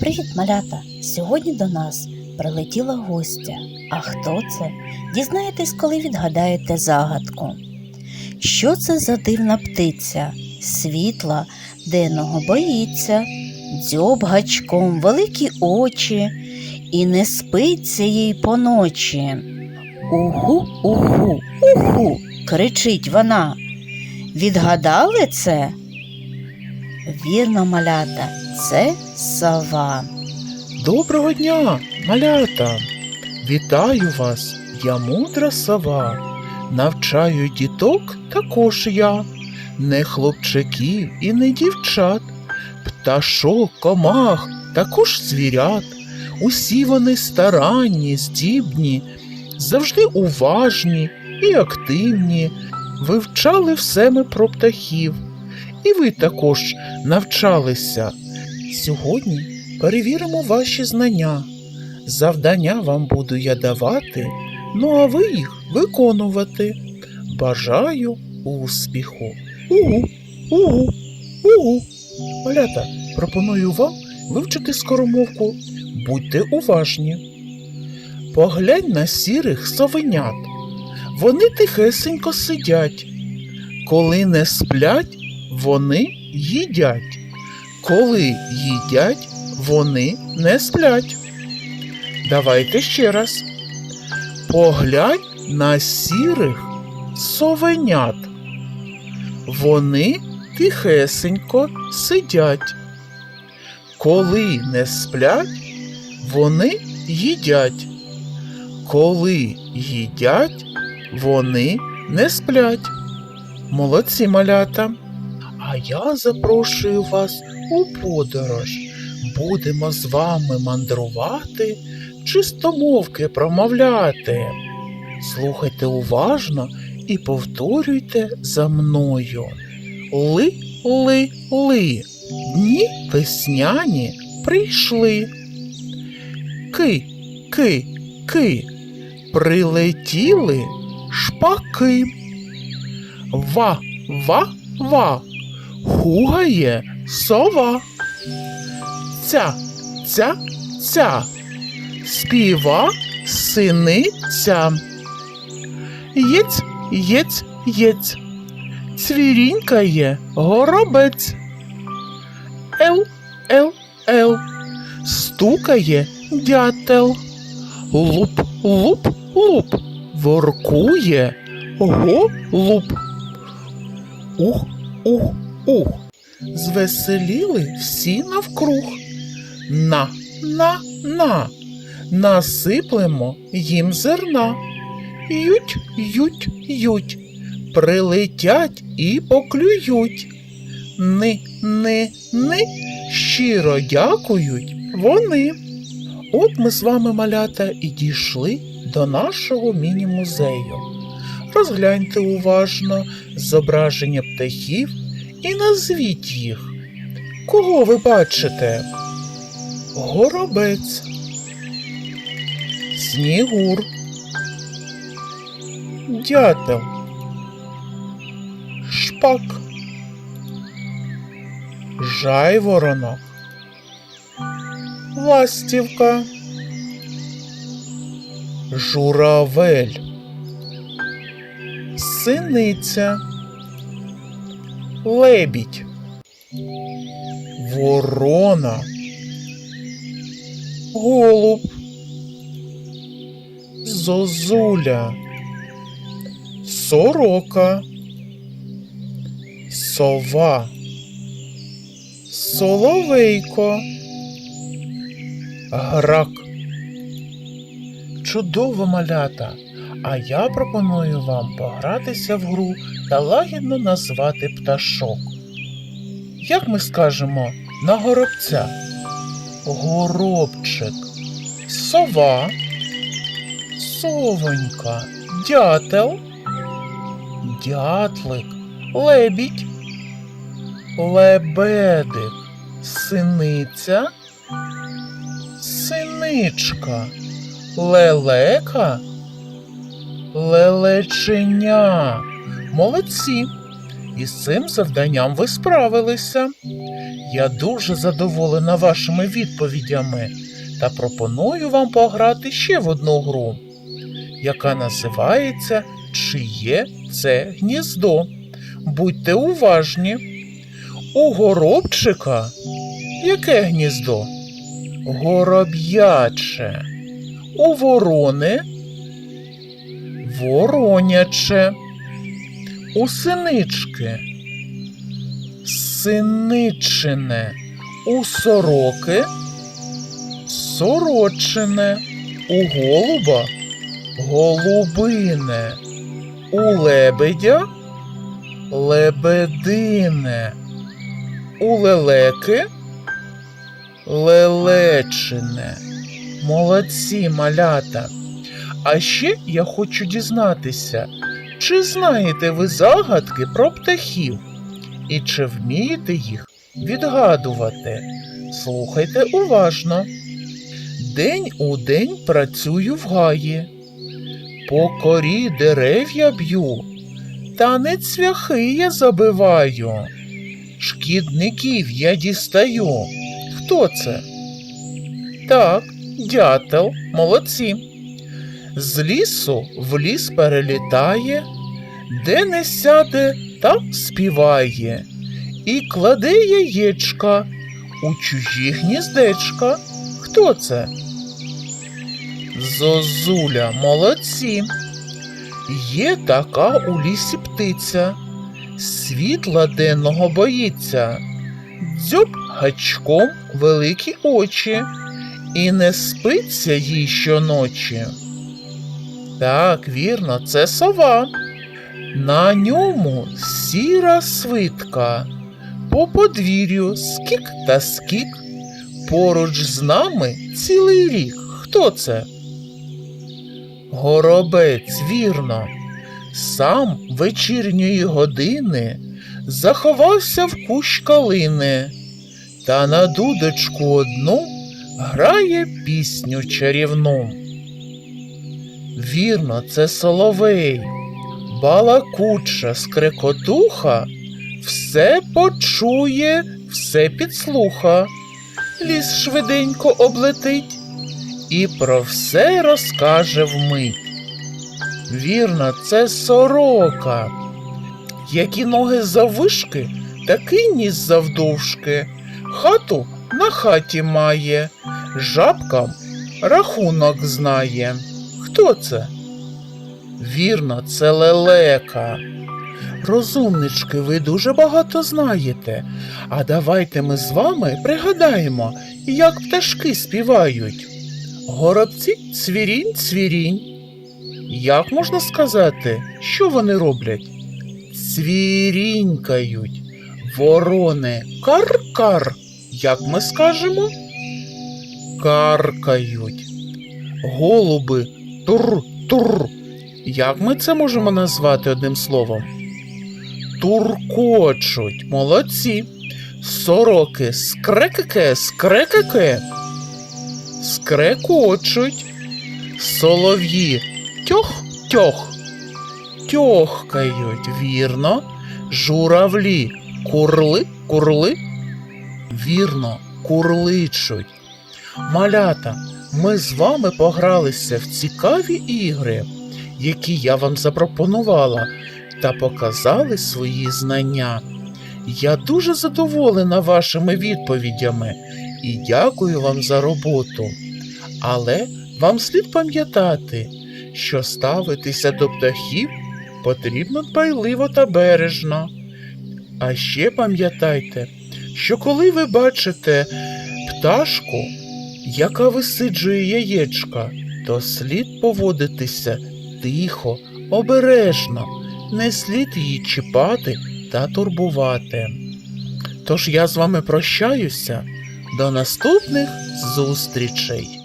Привіт, малята! Сьогодні до нас прилетіла гостя. А хто це? Дізнаєтесь, коли відгадаєте загадку. Що це за дивна птиця? Світла, денного боїться, дзьоб гачком, великі очі, і не спиться їй поночі. Угу, угу, уху, кричить вона. Відгадали це? Вірно, малята, це сова. Доброго дня, малята! Вітаю вас, я мудра сова. Навчаю діток також я, не хлопчиків і не дівчат, пташок, комах, також звірят. Усі вони старанні, здібні, завжди уважні і активні, вивчали все ми про птахів. І ви також навчалися. Сьогодні перевіримо ваші знання. Завдання вам буду я давати, ну а ви їх виконувати. Бажаю успіху. Угу, угу, угу. Малята, пропоную вам вивчити скоромовку. Будьте уважні. Поглянь на сірих совенят. Вони тихесенько сидять. Коли не сплять, вони їдять. Коли їдять, вони не сплять. Давайте ще раз. Поглянь на сірих совенят. Вони тихесенько сидять. Коли не сплять, вони їдять. Коли їдять, вони не сплять. Молодці малята. А я запрошую вас у подорож. Будемо з вами мандрувати, чистомовки промовляти. Слухайте уважно і повторюйте за мною. Ли, ли, ли, дні весняні прийшли. Ки, ки, ки, прилетіли шпаки. Ва, ва, ва, хугає сова. Ця, ця, ця, співа синиця. Єць, єць, єць, цвірінькає горобець. Ел, ел, ел, стукає дятел. Луп, луп, луп, воркує голуб. Ух, ух, ух. Звеселіли всі навкруг. На, на, на. Насиплемо їм зерна. Ють, ють, ють. Прилетять і поклюють. Ни, ни, ни. Щиро дякують вони. От ми з вами, малята, і дійшли до нашого міні-музею. Розгляньте уважно зображення птахів і назвіть їх. Кого ви бачите? Горобець, Снігур, Дятел, Шпак, Жайворонок, Ластівка, Журавель, Синиця, Лебідь, Ворона, Голуб, Зозуля, Сорока, Сова, Соловейко, Грак. Чудово малята! А я пропоную вам погратися в гру та лагідно назвати пташок. Як ми скажемо на горобця? Горобчик, сова, совонька, дятел, дятлик, лебідь, лебедик, синиця, синичка, лелека, лелеченя. Молодці. і з цим завданням ви справилися. Я дуже задоволена вашими відповідями та пропоную вам пограти ще в одну гру, яка називається Чиє це гніздо. Будьте уважні. У горобчика яке гніздо? Гороб'яче. У ворони вороняче. У синички синичине. У сороки сорочине. У голуба голубине. У лебедя лебедине. У лелеки лелечине. Молодці малята. А ще я хочу дізнатися, чи знаєте ви загадки про птахів? І чи вмієте їх відгадувати? Слухайте уважно. День у день працюю в гаї, по корі дерев я б'ю, не цвяхи я забиваю. Шкідників я дістаю. Хто це? Так, дятел, молодці. З лісу в ліс перелітає, де не сяде, там співає, і кладе яєчка у чужі гніздечка. Хто це? Зозуля, молодці. Є така у лісі птиця, світла денного боїться, дзьоб гачком великі очі, і не спиться їй щоночі. Так, вірно, це сова. На ньому сіра свитка, по подвір'ю скік та скік, поруч з нами цілий рік. Хто це? Горобець, вірно. Сам вечірньої години заховався в кущ калини, та на дудочку одну грає пісню чарівну. Вірно, це соловей, балакуча скрекотуха, все почує, все підслуха, ліс швиденько облетить і про все розкаже вмить. Вірно, це сорока. Які ноги заввишки, такий ніс завдовжки, хату на хаті має, жабкам рахунок знає. Хто це? Вірно, це лелека. Розумнички, ви дуже багато знаєте. А давайте ми з вами пригадаємо, як пташки співають. Горобці цвірінь, цвірінь. Як можна сказати, що вони роблять? Цвірінькають. Ворони кар-кар. Як ми скажемо? Каркають. Голуби тур-тур. Як ми це можемо назвати одним словом? Туркочуть. Молодці. Сороки скрекеке, скрекеке. Скрекочуть. Солов'ї тьох-тьох. Тьохкають, вірно. Журавлі курли, курли. Вірно, курличуть. Малята, ми з вами погралися в цікаві ігри, які я вам запропонувала, та показали свої знання. Я дуже задоволена вашими відповідями і дякую вам за роботу. Але вам слід пам'ятати, що ставитися до птахів потрібно дбайливо та бережно. А ще пам'ятайте, що коли ви бачите пташку, яка висиджує яєчка, то слід поводитися тихо, обережно, не слід її чіпати та турбувати. Тож я з вами прощаюся. До наступних зустрічей!